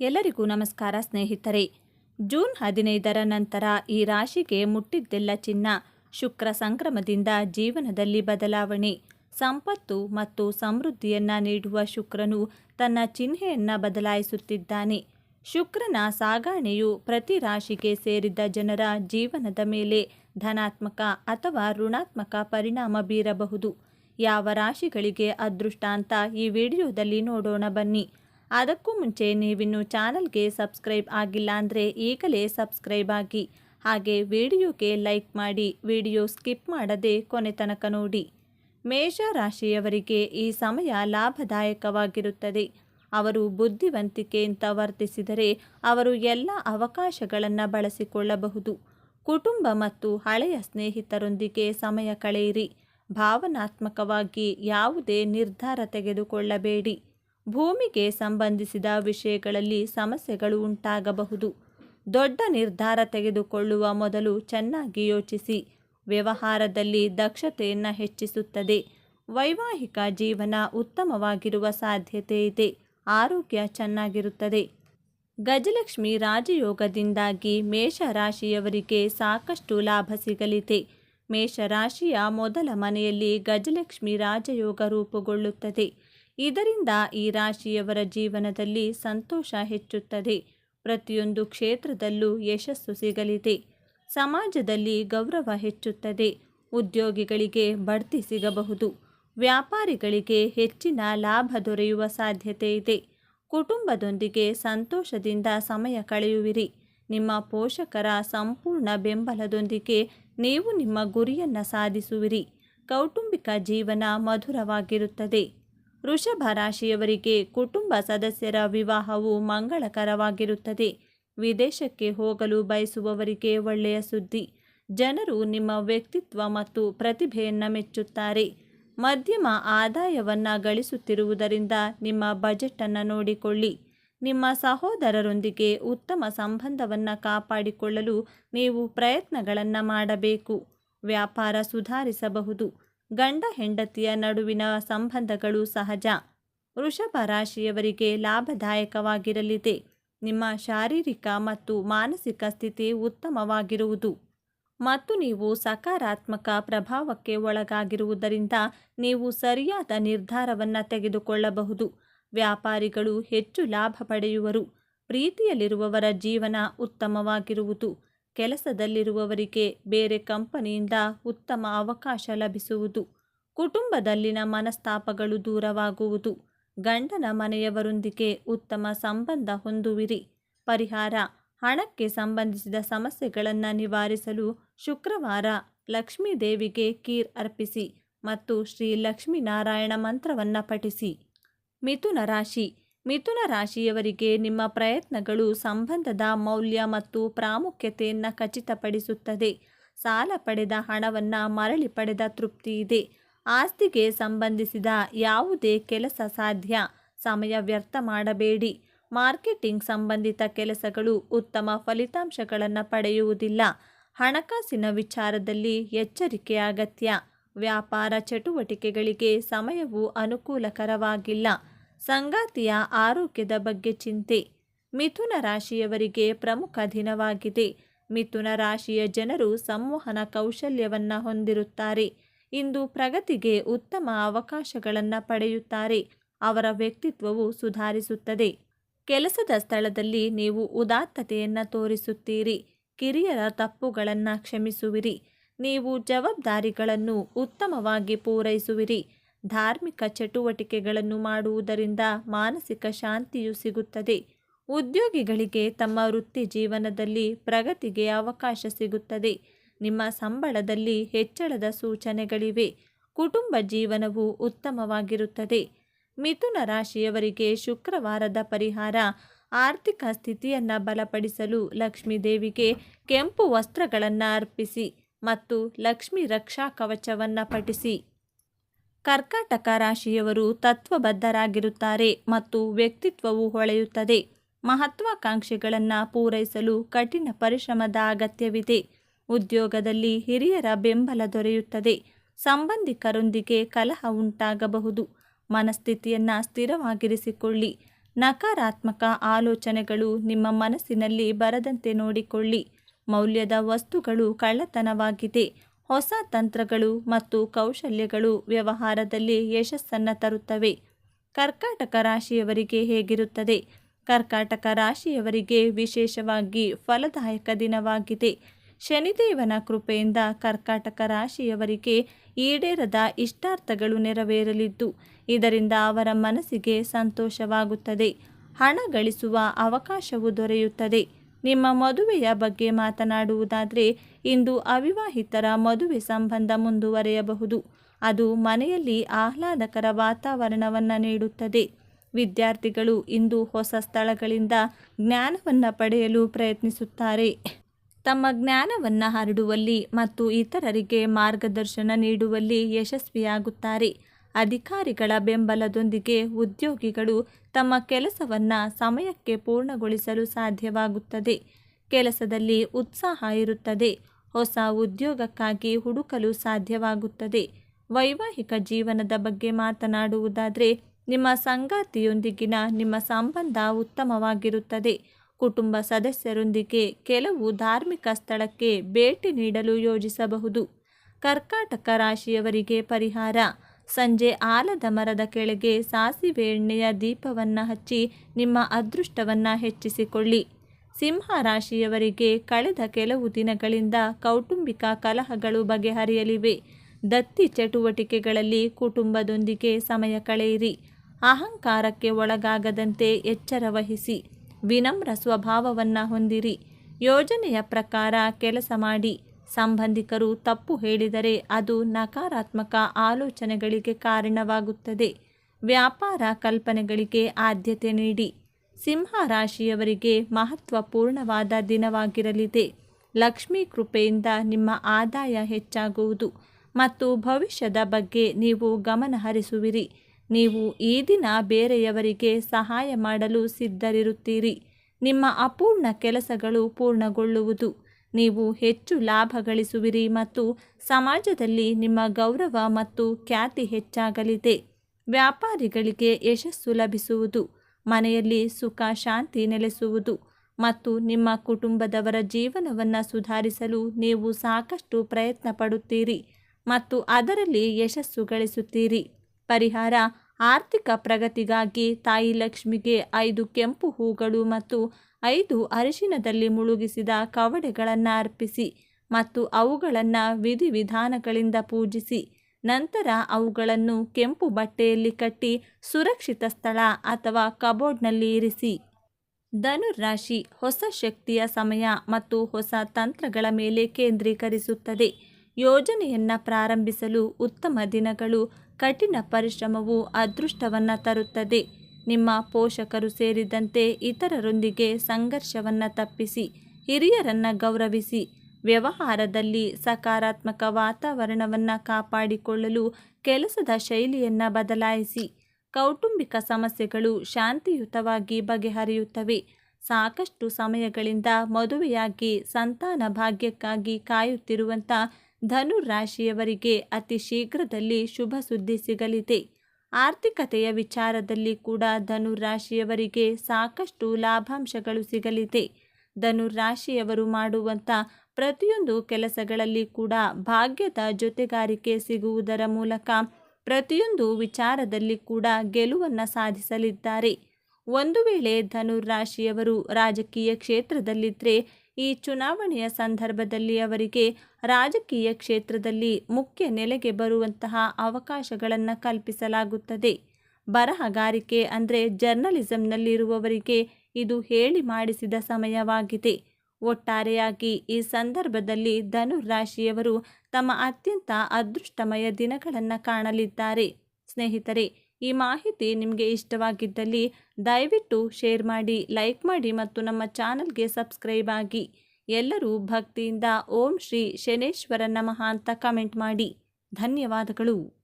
ಎಲ್ಲರಿಗೂ ನಮಸ್ಕಾರ ಸ್ನೇಹಿತರೆ. ಜೂನ್ ಹದಿನೈದರ ನಂತರ ಈ ರಾಶಿಗೆ ಮುಟ್ಟಿದ್ದೆಲ್ಲ ಚಿನ್ನ, ಶುಕ್ರ ಸಂಕ್ರಮದಿಂದ ಜೀವನದಲ್ಲಿ ಬದಲಾವಣೆ. ಸಂಪತ್ತು ಮತ್ತು ಸಮೃದ್ಧಿಯನ್ನ ನೀಡುವ ಶುಕ್ರನು ತನ್ನ ಚಿಹ್ನೆಯನ್ನ ಬದಲಾಯಿಸುತ್ತಿದ್ದಾನೆ. ಶುಕ್ರನ ಸಾಗಾಣೆಯು ಪ್ರತಿ ರಾಶಿಗೆ ಸೇರಿದ ಜನರ ಜೀವನದ ಮೇಲೆ ಧನಾತ್ಮಕ ಅಥವಾ ಋಣಾತ್ಮಕ ಪರಿಣಾಮ ಬೀರಬಹುದು. ಯಾವ ರಾಶಿಗಳಿಗೆ ಅದೃಷ್ಟ ಅಂತ ಈ ವಿಡಿಯೋದಲ್ಲಿ ನೋಡೋಣ ಬನ್ನಿ. ಅದಕ್ಕೂ ಮುಂಚೆ ನೀವಿನ್ನು ಚಾನಲ್ಗೆ ಸಬ್ಸ್ಕ್ರೈಬ್ ಆಗಿಲ್ಲ ಅಂದರೆ ಈಗಲೇ ಸಬ್ಸ್ಕ್ರೈಬ್ ಆಗಿ. ಹಾಗೆ ವಿಡಿಯೋಗೆ ಲೈಕ್ ಮಾಡಿ, ವಿಡಿಯೋ ಸ್ಕಿಪ್ ಮಾಡದೆ ಕೊನೆ ತನಕ ನೋಡಿ. ಮೇಷ ರಾಶಿಯವರಿಗೆ ಈ ಸಮಯ ಲಾಭದಾಯಕವಾಗಿರುತ್ತದೆ. ಅವರು ಬುದ್ಧಿವಂತಿಕೆಯಿಂದ ವರ್ತಿಸಿದರೆ ಅವರು ಎಲ್ಲ ಅವಕಾಶಗಳನ್ನು ಬಳಸಿಕೊಳ್ಳಬಹುದು. ಕುಟುಂಬ ಮತ್ತು ಹಳೆಯ ಸ್ನೇಹಿತರೊಂದಿಗೆ ಸಮಯ ಕಳೆಯಿರಿ. ಭಾವನಾತ್ಮಕವಾಗಿ ಯಾವುದೇ ನಿರ್ಧಾರ ತೆಗೆದುಕೊಳ್ಳಬೇಡಿ. ಭೂಮಿಗೆ ಸಂಬಂಧಿಸಿದ ವಿಷಯಗಳಲ್ಲಿ ಸಮಸ್ಯೆಗಳು ಉಂಟಾಗಬಹುದು. ದೊಡ್ಡ ನಿರ್ಧಾರ ತೆಗೆದುಕೊಳ್ಳುವ ಮೊದಲು ಚೆನ್ನಾಗಿ ಯೋಚಿಸಿ. ವ್ಯವಹಾರದಲ್ಲಿ ದಕ್ಷತೆಯನ್ನು ಹೆಚ್ಚಿಸುತ್ತದೆ. ವೈವಾಹಿಕ ಜೀವನ ಉತ್ತಮವಾಗಿರುವ ಸಾಧ್ಯತೆ ಇದೆ. ಆರೋಗ್ಯ ಚೆನ್ನಾಗಿರುತ್ತದೆ. ಗಜಲಕ್ಷ್ಮಿ ರಾಜಯೋಗದಿಂದಾಗಿ ಮೇಷರಾಶಿಯವರಿಗೆ ಸಾಕಷ್ಟು ಲಾಭ ಸಿಗಲಿದೆ. ಮೇಷರಾಶಿಯ ಮೊದಲ ಮನೆಯಲ್ಲಿ ಗಜಲಕ್ಷ್ಮಿ ರಾಜಯೋಗ ರೂಪುಗೊಳ್ಳುತ್ತದೆ. ಇದರಿಂದ ಈ ರಾಶಿಯವರ ಜೀವನದಲ್ಲಿ ಸಂತೋಷ ಹೆಚ್ಚುತ್ತದೆ. ಪ್ರತಿಯೊಂದು ಕ್ಷೇತ್ರದಲ್ಲೂ ಯಶಸ್ಸು ಸಿಗಲಿದೆ. ಸಮಾಜದಲ್ಲಿ ಗೌರವ ಹೆಚ್ಚುತ್ತದೆ. ಉದ್ಯೋಗಿಗಳಿಗೆ ಬಡ್ತಿ ಸಿಗಬಹುದು. ವ್ಯಾಪಾರಿಗಳಿಗೆ ಹೆಚ್ಚಿನ ಲಾಭ ದೊರೆಯುವ ಸಾಧ್ಯತೆ ಇದೆ. ಕುಟುಂಬದೊಂದಿಗೆ ಸಂತೋಷದಿಂದ ಸಮಯ ಕಳೆಯುವಿರಿ. ನಿಮ್ಮ ಪೋಷಕರ ಸಂಪೂರ್ಣ ಬೆಂಬಲದೊಂದಿಗೆ ನೀವು ನಿಮ್ಮ ಗುರಿಯನ್ನು ಸಾಧಿಸುವಿರಿ. ಕೌಟುಂಬಿಕ ಜೀವನ ಮಧುರವಾಗಿರುತ್ತದೆ. ವೃಷಭ ರಾಶಿಯವರಿಗೆ ಕುಟುಂಬ ಸದಸ್ಯರ ವಿವಾಹವು ಮಂಗಳಕರವಾಗಿರುತ್ತದೆ. ವಿದೇಶಕ್ಕೆ ಹೋಗಲು ಬಯಸುವವರಿಗೆ ಒಳ್ಳೆಯ ಸುದ್ದಿ. ಜನರು ನಿಮ್ಮ ವ್ಯಕ್ತಿತ್ವ ಮತ್ತು ಪ್ರತಿಭೆಯನ್ನು ಮೆಚ್ಚುತ್ತಾರೆ. ಮಧ್ಯಮ ಆದಾಯವನ್ನು ಗಳಿಸುತ್ತಿರುವುದರಿಂದ ನಿಮ್ಮ ಬಜೆಟನ್ನು ನೋಡಿಕೊಳ್ಳಿ. ನಿಮ್ಮ ಸಹೋದರರೊಂದಿಗೆ ಉತ್ತಮ ಸಂಬಂಧವನ್ನು ಕಾಪಾಡಿಕೊಳ್ಳಲು ನೀವು ಪ್ರಯತ್ನಗಳನ್ನು ಮಾಡಬೇಕು. ವ್ಯಾಪಾರ ಸುಧಾರಿಸಬಹುದು. ಗಂಡ ಹೆಂಡತಿಯ ನಡುವಿನ ಸಂಬಂಧಗಳು ಸಹಜ. ವೃಷಭ ರಾಶಿಯವರಿಗೆ ಲಾಭದಾಯಕವಾಗಿರಲಿದೆ. ನಿಮ್ಮ ಶಾರೀರಿಕ ಮತ್ತು ಮಾನಸಿಕ ಸ್ಥಿತಿ ಉತ್ತಮವಾಗಿರುವುದು. ಮತ್ತು ನೀವು ಸಕಾರಾತ್ಮಕ ಪ್ರಭಾವಕ್ಕೆ ಒಳಗಾಗಿರುವುದರಿಂದ ನೀವು ಸರಿಯಾದ ನಿರ್ಧಾರವನ್ನು ತೆಗೆದುಕೊಳ್ಳಬಹುದು. ವ್ಯಾಪಾರಿಗಳು ಹೆಚ್ಚು ಲಾಭ ಪಡೆಯುವರು. ಪ್ರೀತಿಯಲ್ಲಿರುವವರ ಜೀವನ ಉತ್ತಮವಾಗಿರುವುದು. ಕೆಲಸದಲ್ಲಿರುವವರಿಗೆ ಬೇರೆ ಕಂಪನಿಯಿಂದ ಉತ್ತಮ ಅವಕಾಶ ಲಭಿಸುವುದು, ಕುಟುಂಬದಲ್ಲಿನ ಮನಸ್ತಾಪಗಳು ದೂರವಾಗುವುದು, ಗಂಡನ ಮನೆಯವರೊಂದಿಗೆ ಉತ್ತಮ ಸಂಬಂಧ ಹೊಂದುವಿರಿ. ಪರಿಹಾರ, ಹಣಕ್ಕೆ ಸಂಬಂಧಿಸಿದ ಸಮಸ್ಯೆಗಳನ್ನು ನಿವಾರಿಸಲು ಶುಕ್ರವಾರ ಲಕ್ಷ್ಮೀ ದೇವಿಗೆ ಕೀರ್ ಅರ್ಪಿಸಿ ಮತ್ತು ಶ್ರೀ ಲಕ್ಷ್ಮೀನಾರಾಯಣ ಮಂತ್ರವನ್ನು ಪಠಿಸಿ. ಮಿಥುನ ರಾಶಿ ಮಿಥುನ ರಾಶಿಯವರಿಗೆ ನಿಮ್ಮ ಪ್ರಯತ್ನಗಳು ಸಂಬಂಧದ ಮೌಲ್ಯ ಮತ್ತು ಪ್ರಾಮುಖ್ಯತೆಯನ್ನು ಖಚಿತಪಡಿಸುತ್ತದೆ. ಸಾಲ ಪಡೆದ ಹಣವನ್ನು ಮರಳಿ ಪಡೆದ ತೃಪ್ತಿ ಇದೆ. ಆಸ್ತಿಗೆ ಸಂಬಂಧಿಸಿದ ಯಾವುದೇ ಕೆಲಸ ಸಾಧ್ಯ. ಸಮಯ ವ್ಯರ್ಥ ಮಾಡಬೇಡಿ. ಮಾರ್ಕೆಟಿಂಗ್ ಸಂಬಂಧಿತ ಕೆಲಸಗಳು ಉತ್ತಮ ಫಲಿತಾಂಶಗಳನ್ನು ಪಡೆಯುವುದಿಲ್ಲ. ಹಣಕಾಸಿನ ವಿಚಾರದಲ್ಲಿ ಎಚ್ಚರಿಕೆ ಅಗತ್ಯ. ವ್ಯಾಪಾರ ಚಟುವಟಿಕೆಗಳಿಗೆ ಸಮಯವು ಅನುಕೂಲಕರವಾಗಿಲ್ಲ. ಸಂಗಾತಿಯ ಆರೋಗ್ಯದ ಬಗ್ಗೆ ಚಿಂತೆ. ಮಿಥುನ ರಾಶಿಯವರಿಗೆ ಪ್ರಮುಖ ದಿನವಾಗಿದೆ. ಮಿಥುನ ರಾಶಿಯ ಜನರು ಸಂವಹನ ಕೌಶಲ್ಯವನ್ನು ಹೊಂದಿರುತ್ತಾರೆ. ಇಂದು ಪ್ರಗತಿಗೆ ಉತ್ತಮ ಅವಕಾಶಗಳನ್ನು ಪಡೆಯುತ್ತಾರೆ. ಅವರ ವ್ಯಕ್ತಿತ್ವವು ಸುಧಾರಿಸುತ್ತದೆ. ಕೆಲಸದ ಸ್ಥಳದಲ್ಲಿ ನೀವು ಉದಾತ್ತತೆಯನ್ನು ತೋರಿಸುತ್ತೀರಿ. ಕಿರಿಯರ ತಪ್ಪುಗಳನ್ನು ಕ್ಷಮಿಸುವಿರಿ. ನೀವು ಜವಾಬ್ದಾರಿಗಳನ್ನು ಉತ್ತಮವಾಗಿ ಪೂರೈಸುವಿರಿ. ಧಾರ್ಮಿಕ ಚಟುವಟಿಕೆಗಳನ್ನು ಮಾಡುವುದರಿಂದ ಮಾನಸಿಕ ಶಾಂತಿಯು ಸಿಗುತ್ತದೆ. ಉದ್ಯೋಗಿಗಳಿಗೆ ತಮ್ಮ ವೃತ್ತಿ ಜೀವನದಲ್ಲಿ ಪ್ರಗತಿಗೆ ಅವಕಾಶ ಸಿಗುತ್ತದೆ. ನಿಮ್ಮ ಸಂಬಳದಲ್ಲಿ ಹೆಚ್ಚಳದ ಸೂಚನೆಗಳಿವೆ. ಕುಟುಂಬ ಜೀವನವು ಉತ್ತಮವಾಗಿರುತ್ತದೆ. ಮಿಥುನ ರಾಶಿಯವರಿಗೆ ಶುಕ್ರವಾರದ ಪರಿಹಾರ, ಆರ್ಥಿಕ ಸ್ಥಿತಿಯನ್ನು ಬಲಪಡಿಸಲು ಲಕ್ಷ್ಮೀ ದೇವಿಗೆ ಕೆಂಪು ವಸ್ತ್ರಗಳನ್ನು ಅರ್ಪಿಸಿ ಮತ್ತು ಲಕ್ಷ್ಮಿ ರಕ್ಷಾ ಕವಚವನ್ನು ಪಠಿಸಿ. ಕರ್ಕಾಟಕ ರಾಶಿಯವರು ತತ್ವಬದ್ಧರಾಗಿರುತ್ತಾರೆ ಮತ್ತು ವ್ಯಕ್ತಿತ್ವವು ಹೊಳೆಯುತ್ತದೆ. ಮಹತ್ವಾಕಾಂಕ್ಷೆಗಳನ್ನು ಪೂರೈಸಲು ಕಠಿಣ ಪರಿಶ್ರಮದ ಅಗತ್ಯವಿದೆ. ಉದ್ಯೋಗದಲ್ಲಿ ಹಿರಿಯರ ಬೆಂಬಲ ದೊರೆಯುತ್ತದೆ. ಸಂಬಂಧಿಕರೊಂದಿಗೆ ಕಲಹ ಉಂಟಾಗಬಹುದು. ಮನಸ್ಥಿತಿಯನ್ನು ಸ್ಥಿರವಾಗಿರಿಸಿಕೊಳ್ಳಿ. ನಕಾರಾತ್ಮಕ ಆಲೋಚನೆಗಳು ನಿಮ್ಮ ಮನಸ್ಸಿನಲ್ಲಿ ಬರದಂತೆ ನೋಡಿಕೊಳ್ಳಿ. ಮೌಲ್ಯದ ವಸ್ತುಗಳು ಕಳ್ಳತನವಾಗಿದೆ. ಹೊಸ ತಂತ್ರಗಳು ಮತ್ತು ಕೌಶಲ್ಯಗಳು ವ್ಯವಹಾರದಲ್ಲಿ ಯಶಸ್ಸನ್ನು ತರುತ್ತವೆ. ಕರ್ಕಾಟಕ ರಾಶಿಯವರಿಗೆ ಹೇಗಿರುತ್ತದೆ? ಕರ್ಕಾಟಕ ರಾಶಿಯವರಿಗೆ ವಿಶೇಷವಾಗಿ ಫಲದಾಯಕ ದಿನವಾಗಿದೆ. ಶನಿದೇವನ ಕೃಪೆಯಿಂದ ಕರ್ಕಾಟಕ ರಾಶಿಯವರಿಗೆ ಈಡೇರದ ಇಷ್ಟಾರ್ಥಗಳು ನೆರವೇರಲಿದ್ದು, ಇದರಿಂದ ಅವರ ಮನಸ್ಸಿಗೆ ಸಂತೋಷವಾಗುತ್ತದೆ. ಹಣ ಗಳಿಸುವ ಅವಕಾಶವು ದೊರೆಯುತ್ತದೆ. ನಿಮ್ಮ ಮದುವೆಯ ಬಗ್ಗೆ ಮಾತನಾಡುವುದಾದರೆ ಇಂದು ಅವಿವಾಹಿತರ ಮದುವೆ ಸಂಬಂಧ ಮುಂದುವರೆಯಬಹುದು. ಅದು ಮನೆಯಲ್ಲಿ ಆಹ್ಲಾದಕರ ವಾತಾವರಣವನ್ನು ನೀಡುತ್ತದೆ. ವಿದ್ಯಾರ್ಥಿಗಳು ಇಂದು ಹೊಸ ಸ್ಥಳಗಳಿಂದ ಜ್ಞಾನವನ್ನು ಪಡೆಯಲು ಪ್ರಯತ್ನಿಸುತ್ತಾರೆ. ತಮ್ಮ ಜ್ಞಾನವನ್ನು ಹರಡುವಲ್ಲಿ ಮತ್ತು ಇತರರಿಗೆ ಮಾರ್ಗದರ್ಶನ ನೀಡುವಲ್ಲಿ ಯಶಸ್ವಿಯಾಗುತ್ತಾರೆ. ಅಧಿಕಾರಿಗಳ ಬೆಂಬಲದೊಂದಿಗೆ ಉದ್ಯೋಗಿಗಳು ತಮ್ಮ ಕೆಲಸವನ್ನು ಸಮಯಕ್ಕೆ ಪೂರ್ಣಗೊಳಿಸಲು ಸಾಧ್ಯವಾಗುತ್ತದೆ. ಕೆಲಸದಲ್ಲಿ ಉತ್ಸಾಹ ಇರುತ್ತದೆ. ಹೊಸ ಉದ್ಯೋಗಕ್ಕಾಗಿ ಹುಡುಕಲು ಸಾಧ್ಯವಾಗುತ್ತದೆ. ವೈವಾಹಿಕ ಜೀವನದ ಬಗ್ಗೆ ಮಾತನಾಡುವುದಾದರೆ, ನಿಮ್ಮ ಸಂಗಾತಿಯೊಂದಿಗಿನ ನಿಮ್ಮ ಸಂಬಂಧ ಉತ್ತಮವಾಗಿರುತ್ತದೆ. ಕುಟುಂಬ ಸದಸ್ಯರೊಂದಿಗೆ ಕೆಲವು ಧಾರ್ಮಿಕ ಸ್ಥಳಕ್ಕೆ ಭೇಟಿ ನೀಡಲು ಯೋಜಿಸಬಹುದು. ಕರ್ಕಾಟಕ ರಾಶಿಯವರಿಗೆ ಪರಿಹಾರ. ಸಂಜೆ ಆಲದ ಮರದ ಕೆಳಗೆ ಸಾಸಿವೆ ಎಣ್ಣೆಯ ದೀಪವನ್ನು ಹಚ್ಚಿ ನಿಮ್ಮ ಅದೃಷ್ಟವನ್ನು ಹೆಚ್ಚಿಸಿಕೊಳ್ಳಿ. ಸಿಂಹ ರಾಶಿಯವರಿಗೆ ಕಳೆದ ಕೆಲವು ದಿನಗಳಿಂದ ಕೌಟುಂಬಿಕ ಕಲಹಗಳು ಬಗೆಹರಿಯಲಿವೆ. ದತ್ತಿ ಚಟುವಟಿಕೆಗಳಲ್ಲಿ ಕುಟುಂಬದೊಂದಿಗೆ ಸಮಯ ಕಳೆಯಿರಿ. ಅಹಂಕಾರಕ್ಕೆ ಒಳಗಾಗದಂತೆ ಎಚ್ಚರ ವಹಿಸಿ. ವಿನಮ್ರ ಸ್ವಭಾವವನ್ನು ಹೊಂದಿರಿ. ಯೋಜನೆಯ ಪ್ರಕಾರ ಕೆಲಸ ಮಾಡಿ. ಸಂಬಂಧಿಕರು ತಪ್ಪು ಹೇಳಿದರೆ ಅದು ನಕಾರಾತ್ಮಕ ಆಲೋಚನೆಗಳಿಗೆ ಕಾರಣವಾಗುತ್ತದೆ. ವ್ಯಾಪಾರ ಕಲ್ಪನೆಗಳಿಗೆ ಆದ್ಯತೆ ನೀಡಿ. ಸಿಂಹ ರಾಶಿಯವರಿಗೆ ಮಹತ್ವಪೂರ್ಣವಾದ ದಿನವಾಗಿರಲಿದೆ. ಲಕ್ಷ್ಮೀ ಕೃಪೆಯಿಂದ ನಿಮ್ಮ ಆದಾಯ ಹೆಚ್ಚಾಗುವುದು ಮತ್ತು ಭವಿಷ್ಯದ ಬಗ್ಗೆ ನೀವು ಗಮನ ಹರಿಸುವಿರಿ. ನೀವು ಈ ದಿನ ಬೇರೆಯವರಿಗೆ ಸಹಾಯ ಮಾಡಲು ಸಿದ್ಧರಿರುತ್ತೀರಿ. ನಿಮ್ಮ ಅಪೂರ್ಣ ಕೆಲಸಗಳು ಪೂರ್ಣಗೊಳ್ಳುವುದು. ನೀವು ಹೆಚ್ಚು ಲಾಭ ಗಳಿಸುವಿರಿ ಮತ್ತು ಸಮಾಜದಲ್ಲಿ ನಿಮ್ಮ ಗೌರವ ಮತ್ತು ಖ್ಯಾತಿ ಹೆಚ್ಚಾಗಲಿದೆ. ವ್ಯಾಪಾರಿಗಳಿಗೆ ಯಶಸ್ಸು ಲಭಿಸುವುದು. ಮನೆಯಲ್ಲಿ ಸುಖ, ಶಾಂತಿ ನೆಲೆಸುವುದು ಮತ್ತು ನಿಮ್ಮ ಕುಟುಂಬದವರ ಜೀವನವನ್ನು ಸುಧಾರಿಸಲು ನೀವು ಸಾಕಷ್ಟು ಪ್ರಯತ್ನ ಪಡುತ್ತೀರಿ ಮತ್ತು ಅದರಲ್ಲಿ ಯಶಸ್ಸು ಗಳಿಸುತ್ತೀರಿ. ಪರಿಹಾರ, ಆರ್ಥಿಕ ಪ್ರಗತಿಗಾಗಿ ತಾಯಿ ಲಕ್ಷ್ಮಿಗೆ ಐದು ಕೆಂಪು ಹೂಗಳು ಮತ್ತು ಐದು ಅರಿಶಿನದಲ್ಲಿ ಮುಳುಗಿಸಿದ ಕವಡೆಗಳನ್ನು ಅರ್ಪಿಸಿ ಮತ್ತು ಅವುಗಳನ್ನು ವಿಧಿವಿಧಾನಗಳಿಂದ ಪೂಜಿಸಿ. ನಂತರ ಅವುಗಳನ್ನು ಕೆಂಪು ಬಟ್ಟೆಯಲ್ಲಿ ಕಟ್ಟಿ ಸುರಕ್ಷಿತ ಸ್ಥಳ ಅಥವಾ ಕಬೋರ್ಡ್ನಲ್ಲಿ ಇರಿಸಿ. ಧನುರಾಶಿ ಹೊಸ ಶಕ್ತಿಯ ಸಮಯ ಮತ್ತು ಹೊಸ ತಂತ್ರಗಳ ಮೇಲೆ ಕೇಂದ್ರೀಕರಿಸುತ್ತದೆ. ಯೋಜನೆಯನ್ನು ಪ್ರಾರಂಭಿಸಲು ಉತ್ತಮ ದಿನಗಳು, ಕಠಿಣ ಪರಿಶ್ರಮವು ಅದೃಷ್ಟವನ್ನು ತರುತ್ತದೆ. ನಿಮ್ಮ ಪೋಷಕರು ಸೇರಿದಂತೆ ಇತರರೊಂದಿಗೆ ಸಂಘರ್ಷವನ್ನು ತಪ್ಪಿಸಿ, ಹಿರಿಯರನ್ನು ಗೌರವಿಸಿ ವ್ಯವಹಾರದಲ್ಲಿ ಸಕಾರಾತ್ಮಕ ವಾತಾವರಣವನ್ನು ಕಾಪಾಡಿಕೊಳ್ಳಲು ಕೆಲಸದ ಶೈಲಿಯನ್ನು ಬದಲಾಯಿಸಿ. ಕೌಟುಂಬಿಕ ಸಮಸ್ಯೆಗಳು ಶಾಂತಿಯುತವಾಗಿ ಬಗೆಹರಿಯುತ್ತವೆ. ಸಾಕಷ್ಟು ಸಮಯಗಳಿಂದ ಮದುವೆಯಾಗಿ ಸಂತಾನ ಭಾಗ್ಯಕ್ಕಾಗಿ ಕಾಯುತ್ತಿರುವಂಥ ಧನು ರಾಶಿಯವರಿಗೆ ಅತಿ ಶೀಘ್ರದಲ್ಲಿ ಶುಭ ಸುದ್ದಿ ಸಿಗಲಿದೆ. ಆರ್ಥಿಕತೆಯ ವಿಚಾರದಲ್ಲಿ ಕೂಡ ಧನು ರಾಶಿಯವರಿಗೆ ಸಾಕಷ್ಟು ಲಾಭಾಂಶಗಳು ಸಿಗಲಿದೆ. ಧನು ರಾಶಿಯವರು ಮಾಡುವಂಥ ಪ್ರತಿಯೊಂದು ಕೆಲಸಗಳಲ್ಲಿ ಕೂಡ ಭಾಗ್ಯದ ಜೊತೆಗಾರಿಕೆ ಸಿಗುವುದರ ಮೂಲಕ ಪ್ರತಿಯೊಂದು ವಿಚಾರದಲ್ಲಿ ಕೂಡ ಗೆಲುವನ್ನು ಸಾಧಿಸಲಿದ್ದಾರೆ. ಒಂದು ವೇಳೆ ಧನುರಾಶಿಯವರು ರಾಜಕೀಯ ಕ್ಷೇತ್ರದಲ್ಲಿದ್ದರೆ ಈ ಚುನಾವಣೆಯ ಸಂದರ್ಭದಲ್ಲಿ ಅವರಿಗೆ ರಾಜಕೀಯ ಕ್ಷೇತ್ರದಲ್ಲಿ ಮುಖ್ಯ ನೆಲೆಗೆ ಬರುವಂತಹ ಅವಕಾಶಗಳನ್ನು ಕಲ್ಪಿಸಲಾಗುತ್ತದೆ. ಬರಹಗಾರಿಕೆ ಅಂದರೆ ಜರ್ನಲಿಸಂನಲ್ಲಿರುವವರಿಗೆ ಇದು ಹೇಳಿ ಮಾಡಿಸಿದ ಸಮಯವಾಗಿದೆ. ಒಟ್ಟಾರೆಯಾಗಿ ಈ ಸಂದರ್ಭದಲ್ಲಿ ಧನುರ್ ರಾಶಿಯವರು ತಮ್ಮ ಅತ್ಯಂತ ಅದೃಷ್ಟಮಯ ದಿನಗಳನ್ನು ಕಾಣಲಿದ್ದಾರೆ. ಸ್ನೇಹಿತರೆ, ಈ ಮಾಹಿತಿ ನಿಮಗೆ ಇಷ್ಟವಾಗಿದ್ದಲ್ಲಿ ದಯವಿಟ್ಟು ಶೇರ್ ಮಾಡಿ, ಲೈಕ್ ಮಾಡಿ ಮತ್ತು ನಮ್ಮ ಚಾನಲ್ಗೆ ಸಬ್ಸ್ಕ್ರೈಬ್ ಆಗಿ. ಎಲ್ಲರೂ ಭಕ್ತಿಯಿಂದ ಓಂ ಶ್ರೀ ಶನೇಶ್ವರ ನಮಃ ಅಂತ ಕಮೆಂಟ್ ಮಾಡಿ. ಧನ್ಯವಾದಗಳು.